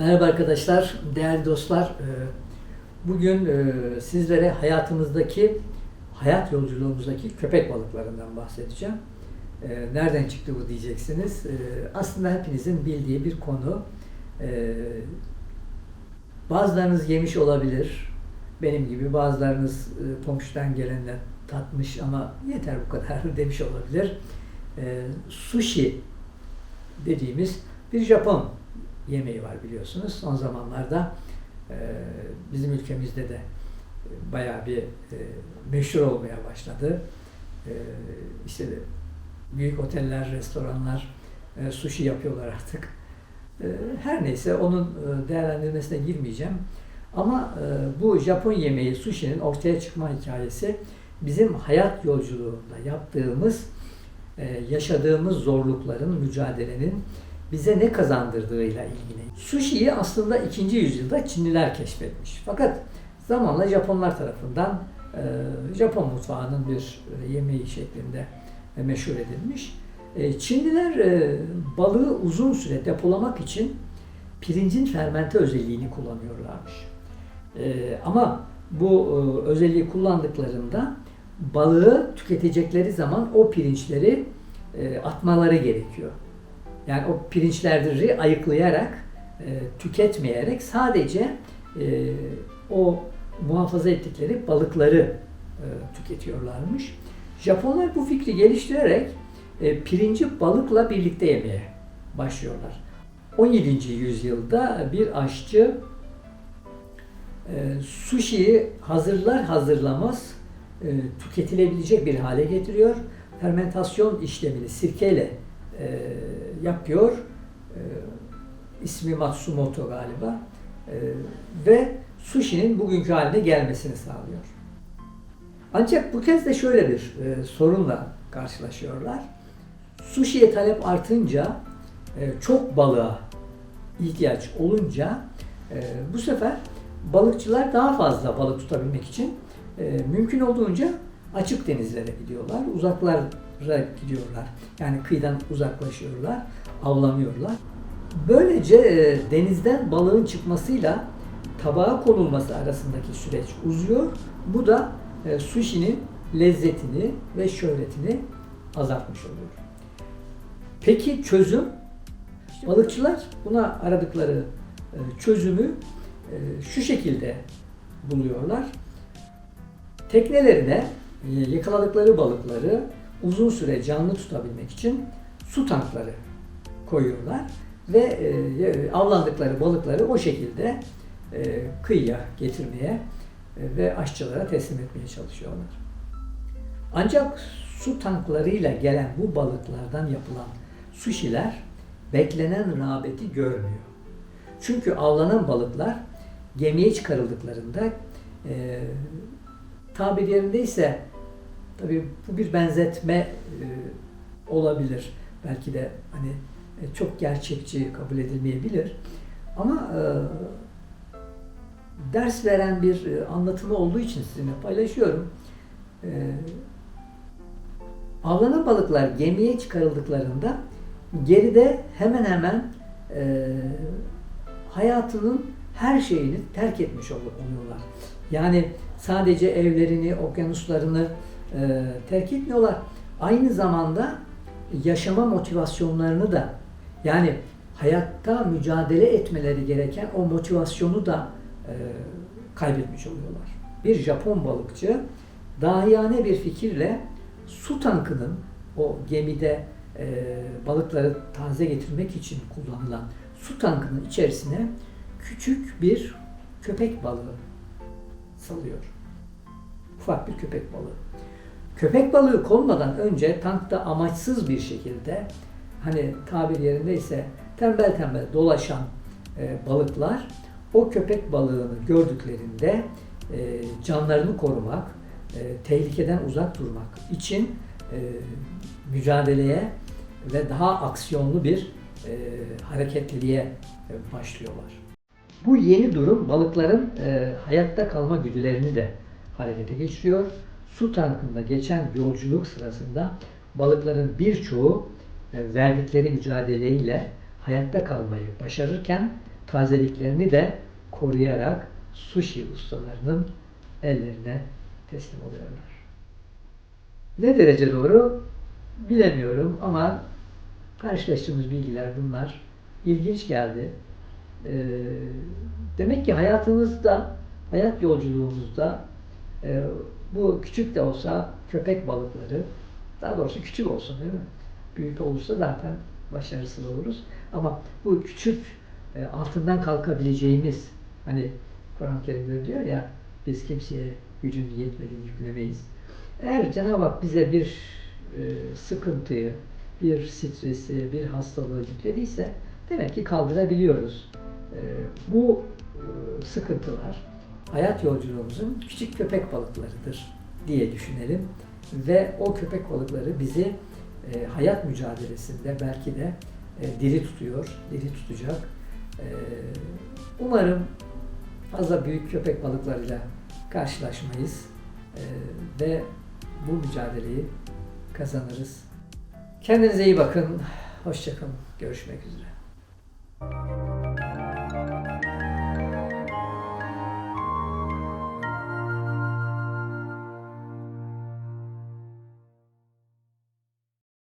Merhaba arkadaşlar, değerli dostlar. Ee, Bugün e, sizlere hayatımızdaki, hayat yolculuğumuzdaki köpek balıklarından bahsedeceğim. Ee, Nereden çıktı bu diyeceksiniz. Ee, Aslında hepinizin bildiği bir konu. Bazılarınız yemiş olabilir. Benim gibi bazılarınız e, komşudan gelenler tatmış ama yeter bu kadar demiş olabilir. Sushi dediğimiz bir Japon yemeği var biliyorsunuz. Son zamanlarda e, bizim ülkemizde de e, bayağı bir e, meşhur olmaya başladı. E, işte büyük oteller, restoranlar sushi yapıyorlar artık. Her neyse onun değerlendirmesine girmeyeceğim. Ama bu Japon yemeği sushi'nin ortaya çıkma hikayesi bizim hayat yolculuğunda yaptığımız, yaşadığımız zorlukların, mücadelenin bize ne kazandırdığıyla ilgili. Sushi'yi aslında 2. yüzyılda Çinliler keşfetmiş. Fakat zamanla Japonlar tarafından e, Japon mutfağının bir e, yemeği şeklinde meşhur edilmiş. E, Çinliler balığı uzun süre depolamak için pirincin fermente özelliğini kullanıyorlarmış. Ama bu özelliği kullandıklarında balığı tüketecekleri zaman o pirinçleri atmaları gerekiyor. Yani o pirinçleri ayıklayarak, e, tüketmeyerek sadece e, o muhafaza ettikleri balıkları e, tüketiyorlarmış. Japonlar bu fikri geliştirerek e, pirinci balıkla birlikte yemeye başlıyorlar. 17. yüzyılda bir aşçı e, sushi'yi hazırlar hazırlamaz e, tüketilebilecek bir hale getiriyor. Fermentasyon işlemini sirkeyle e, yapıyor. E, ismi Matsumoto galiba. E, ve sushi'nin bugünkü haline gelmesini sağlıyor. Ancak bu kez de şöyle bir e, sorunla karşılaşıyorlar. Sushi'ye talep artınca, e, çok balığa ihtiyaç olunca e, bu sefer balıkçılar daha fazla balık tutabilmek için e, mümkün olduğunca açık denizlere gidiyorlar, uzaklara gidiyorlar. Yani kıyıdan uzaklaşıyorlar, avlanıyorlar. Böylece e, denizden balığın çıkmasıyla tabağa konulması arasındaki süreç uzuyor. Bu da e, sushi'nin lezzetini ve şöhretini azaltmış oluyor. Peki çözüm? Balıkçılar buna aradıkları e, çözümü e, şu şekilde buluyorlar. Teknelerine yakaladıkları balıkları uzun süre canlı tutabilmek için su tankları koyuyorlar ve e, avlandıkları balıkları o şekilde e, kıyıya getirmeye e, ve aşçılara teslim etmeye çalışıyorlar. Ancak su tanklarıyla gelen bu balıklardan yapılan sushiler beklenen rağbeti görmüyor. Çünkü avlanan balıklar gemiye çıkarıldıklarında e, tabir yerindeyse tabii bu bir benzetme e, olabilir. Belki de hani e, çok gerçekçi kabul edilmeyebilir. Ama e, ders veren bir e, anlatımı olduğu için sizinle paylaşıyorum. E, avlanan balıklar gemiye çıkarıldıklarında geride hemen hemen e, hayatının her şeyini terk etmiş oluyorlar. Yani sadece evlerini, okyanuslarını e, terk etmiyorlar. Aynı zamanda yaşama motivasyonlarını da yani hayatta mücadele etmeleri gereken o motivasyonu da e, kaybetmiş oluyorlar. Bir Japon balıkçı dahiyane bir fikirle su tankının o gemide e, balıkları taze getirmek için kullanılan su tankının içerisine küçük bir köpek balığı salıyor. Ufak bir köpek balığı. Köpek balığı konmadan önce tankta amaçsız bir şekilde hani tabir yerindeyse tembel tembel dolaşan e, balıklar o köpek balığını gördüklerinde e, canlarını korumak, e, tehlikeden uzak durmak için e, mücadeleye ve daha aksiyonlu bir e, hareketliliğe e, başlıyorlar. Bu yeni durum balıkların e, hayatta kalma güdülerini de harekete geçiriyor. Su tankında geçen yolculuk sırasında balıkların birçoğu e, verdikleri mücadeleyle hayatta kalmayı başarırken tazeliklerini de koruyarak sushi ustalarının ellerine teslim oluyorlar. Ne derece doğru bilemiyorum ama karşılaştığımız bilgiler bunlar. İlginç geldi. Ee, demek ki hayatımızda, hayat yolculuğumuzda e, bu küçük de olsa köpek balıkları, daha doğrusu küçük olsun değil mi? Büyük olursa zaten başarısız oluruz. Ama bu küçük e, altından kalkabileceğimiz, hani Kur'an-ı Kerim'de diyor ya, biz kimseye gücün yetmediğini yüklemeyiz. Eğer Cenab-ı Hak bize bir e, sıkıntıyı, bir stresi, bir hastalığı yüklediyse demek ki kaldırabiliyoruz. E, bu e, sıkıntılar hayat yolculuğumuzun küçük köpek balıklarıdır diye düşünelim. Ve o köpek balıkları bizi e, hayat mücadelesinde belki de e, diri tutuyor, diri tutacak. E, umarım fazla büyük köpek balıklarıyla karşılaşmayız e, ve bu mücadeleyi kazanırız. Kendinize iyi bakın. Hoşçakalın. Görüşmek üzere.